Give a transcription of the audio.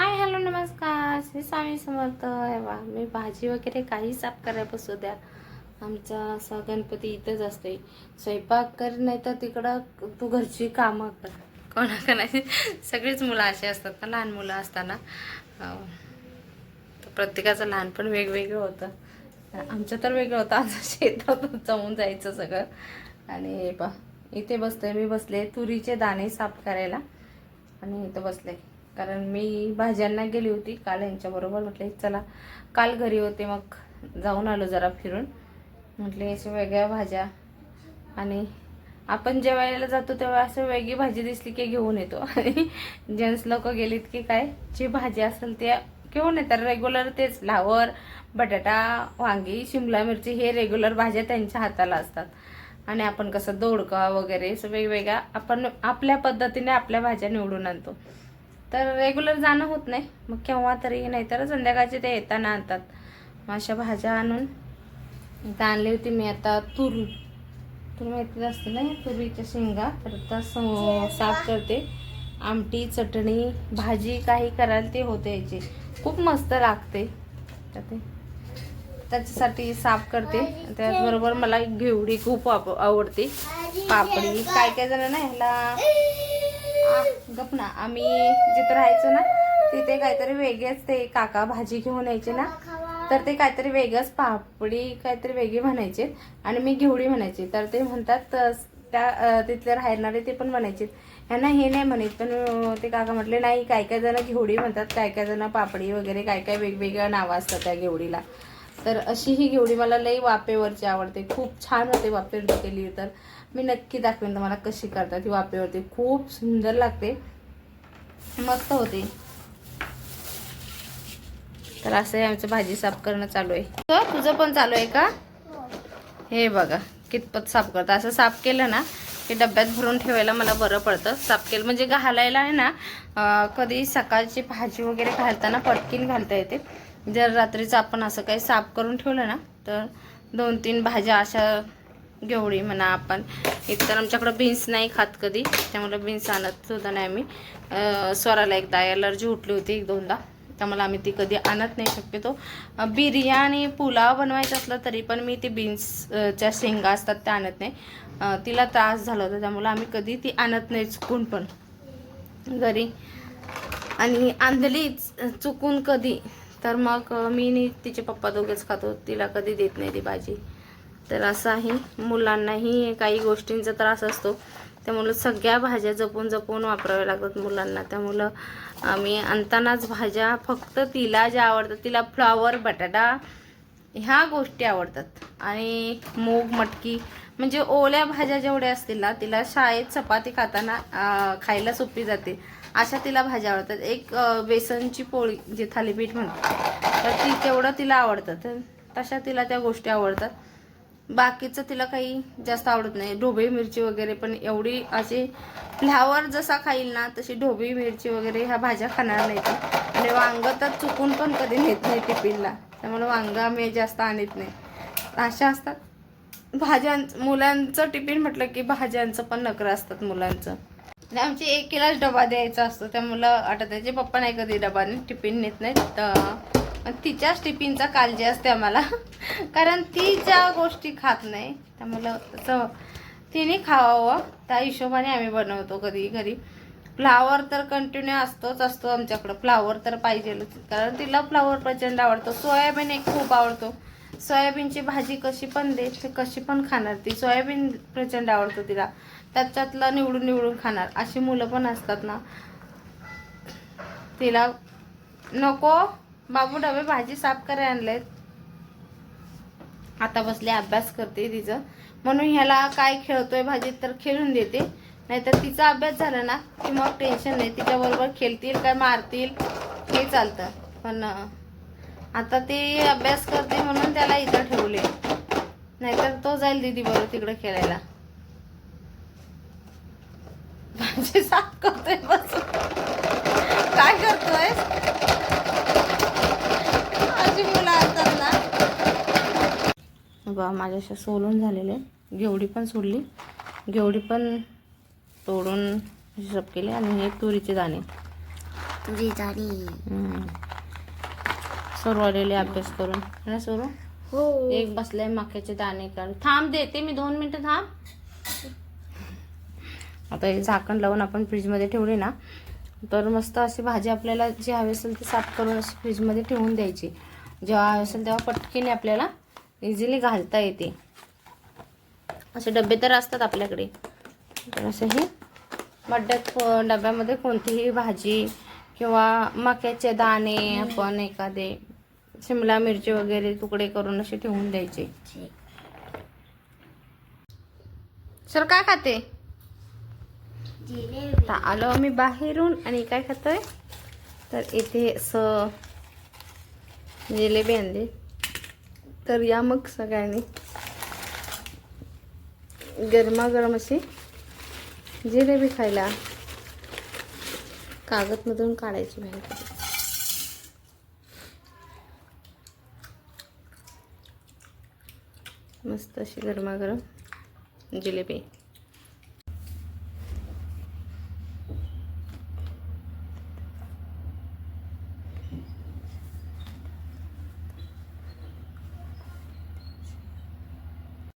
Hi hello नमस्कार. श्री स्वामी समर्थ. आहे वा मी भाजी वगैरे काही साफ करायला बसू द्या. आमचा असा गणपती इथंच असते स्वयंपाक कर नाही तर तिकडं तू घरची कामं कर. कोणाकोणाची नाही. सगळीच मुलं अशी असतात ना लहान मुलं असताना. प्रत्येकाचं लहानपण वेगवेगळं होतं. आमचं तर वेगळं होतं. आमचं शेतात जमून जायचं सगळं. आणि हे पा इथे बसते मी बसले तुरीचे दाणे साफ करायला. आणि इथं बसले. कारण मी भाज्यांना गेली होती काल यांच्याबरोबर म्हटले चला काल घरी होते मग जाऊन आलो जरा फिरून. म्हटले अशा वेगळ्या भाज्या. आणि आपण जेवायला जातो तेव्हा असं वेगळी भाजी दिसली की घेऊन येतो. आणि जेंट्स लोक गेलीत की काय जी भाजी असेल ते घेऊन येतात. रेग्युलर तेच फ्लावर बटाटा वांगी शिमला मिरची हे रेग्युलर भाज्या त्यांच्या हाताला असतात. आणि आपण कसं दोडका वगैरे असं वेगवेगळ्या आपण आपल्या पद्धतीने आपल्या भाज्या निवडून आणतो. तर रेग्युलर जाणं होत नाही. मग केव्हा तरी नाहीतर संध्याकाळचे ते येताना आणतात. मग अशा भाज्या आणून इथं आणली होती मी आता तूर. तूर माहिती असते ना तुरीच्या शेंगा. तर आता स- साफ करते. आमटी चटणी भाजी काही कराल ते होते याची. खूप मस्त लागते. ते त्याच्यासाठी साफ करते. त्याचबरोबर मला घेवडी खूप आव- आवडते. पापडी. काय काय जण ना ह्याला गप ना आम्ही जिथं राहायचो ना तिथे काहीतरी वेगळेच ते काका भाजी घेऊन यायचे ना. तर ते काहीतरी वेगळंच पापडी काहीतरी वेगळी म्हणायचे आणि मी घेवडी म्हणायची. तर ते म्हणतात त्या तिथले राहणारे ते पण म्हणायचे. ह्यांना हे नाही म्हणत पण ते काका म्हटले नाही काय काय जण घेवडी म्हणतात काय काय जण पापडी वगैरे काय काय वेगवेगळ्या नावं असतात त्या घेवडीला. तर अशी ही घेवडी मला लई वाफेवरची आवडते. खूप छान होते वापेवरती केली. तर मी नक्की दाखवेन तुम्हाला कशी करतात ही वाफेवरती खूप सुंदर लागते. मस्त होते. तर असं आहे आमचं भाजी साफ करणं चालू आहे. तर तुझं पण चालू आहे का? हे बघा कितपत साफ करतं असं साफ केलं ना की डब्यात भरून ठेवायला मला बरं पडतं. साफ केलं म्हणजे घालायला आहे ना कधी सकाळची भाजी वगैरे घालताना पटकीन घालता येते. जर रात्रीचं आपण असं काही साफ करून ठेवलं ना तर दोन तीन भाज्या अशा घेवडी म्हणा आपण. एकतर आमच्याकडं बीन्स नाही खात कधी त्यामुळे बीन्स आणत सुद्धा नाही आम्ही. स्वराला एकदा ॲलर्जी उठली होती एक दोनदा त्यामुळे आम्ही ती कधी आणत नाही शक्यतो. बिर्याणी पुलाव बनवायचा असला तरी पण मी ते बीन्सच्या शेंगा असतात त्या आणत नाही. तिला त्रास झाला होता त्यामुळे आम्ही कधी ती आणत नाही चुकून पण. घरी. आणि आणली चुकून कधी तर मग मी आणि तिचे पप्पा दोघेच खातो. तिला कधी देत नाही ती भाजी. तर असं आहे. मुलांनाही काही गोष्टींचा त्रास असतो. त्यामुळं सगळ्या भाज्या जपून जपून वापराव्या लागतात मुलांना. त्यामुळं आम्ही आणतानाच भाज्या फक्त तिला ज्या आवडतात तिला फ्लावर बटाटा ह्या गोष्टी आवडतात. आणि मूग मटकी म्हणजे ओल्या भाज्या जेवढ्या असतील ना तिला शाळेत चपाती खाताना खायला सोपी जाते. अशा तिला भाज्या आवडतात. एक बेसनची पोळी जे थालीपीठ म्हणतो तर ती तेवढं तिला आवडतं. तर तशा तिला त्या गोष्टी आवडतात. बाकीचं तिला काही जास्त आवडत नाही. ढोबळी मिरची वगैरे पण एवढी अशी फ्लावर जसा खाईल ना तशी ढोबळी मिरची वगैरे ह्या भाज्या खाणार नाहीत आणि वांगं तर चुकून पण कधी नेत नाही टिफिनला. त्यामुळे वांगं आम्ही जास्त आणत नाही. अशा असतात. भाज्यां मुलांचं टिफिन म्हटलं की भाज्यांचं पण नखरं असतात मुलांचं. आणि आमची किलाच डबा द्यायचा असतो. त्यामुळं आता त्याचे पप्पा नाही कधी डबा टिफिन नेत नाहीत. तर तिच्याच टिफिनचा काळजी असते आम्हाला. कारण ती ज्या गोष्टी खात नाही त्यामुळं तसं तिने खावावं त्या हिशोबाने आम्ही बनवतो कधी घरी. फ्लावर तर कंटिन्यू असतोच असतो आमच्याकडं. फ्लावर तर पाहिजेलच. कारण तिला फ्लावर प्रचंड आवडतो. सोयाबीन एक खूप आवडतो. सोयाबीनची भाजी कशी पण दे ते कशी पण खाणार. ती सोयाबीन प्रचंड आवडतो तिला. त्याच्यातलं निवडून निवडून खाणार. अशी मुलं पण असतात ना. तिला नको. बाबू डबे भाजी साफ करायला आणलेत. आता बसले अभ्यास करते तिचं. म्हणून ह्याला काय खेळतोय भाजीत तर खेळून देते. नाहीतर तिचा अभ्यास झाला ना की मग टेन्शन नाही. तिच्याबरोबर खेळतील काय मारतील हे चालतं. पण आता ती अभ्यास करते म्हणून त्याला इथं ठेवले. नाहीतर तो जाईल दीदी तिकडं खेळायला. भाजी साफ करतोय बस. काय करतोय माझी मुलं असतात ना. बा माझ्याशी सोलून झालेले. गेवडी पण सोडली. गेवडी पण तोडून हिशोब केले आणि हे तुरीचे दाणे. तुझी झाली सर्व आलेले अभ्यास करून. ना सुरू? हो. एक बसलाय मक्याचे दाणे काढ थांब देते मी दोन मिनिटं थांब. आता हे झाकण लावून आपण फ्रीजमध्ये ठेवले ना तर मस्त अशी भाजी आपल्याला जी हवी असेल ती साफ करून अशी फ्रीजमध्ये ठेवून द्यायची. जेव्हा हवी असेल तेव्हा पटकीने आपल्याला इझिली घालता येते. असे डबे तर असतात आपल्याकडे. तर असं हे बड्ड्यात को- डब्यामध्ये कोणतीही भाजी किंवा मक्याचे दाणे आपण एखादे शिमला मिरची वगैरे तुकडे करून असे ठेवून द्यायचे. सर काय खाते? तर आलो आम्ही बाहेरून आणि काय खातोय? तर इथे असं जिलेबी आणली. तर या मग सगळ्यांनी. गरमागरम अशी जिलेबी खायला. कागदमधून काढायची बाहेर. मस्त अशी गरमागरम जिलेबी.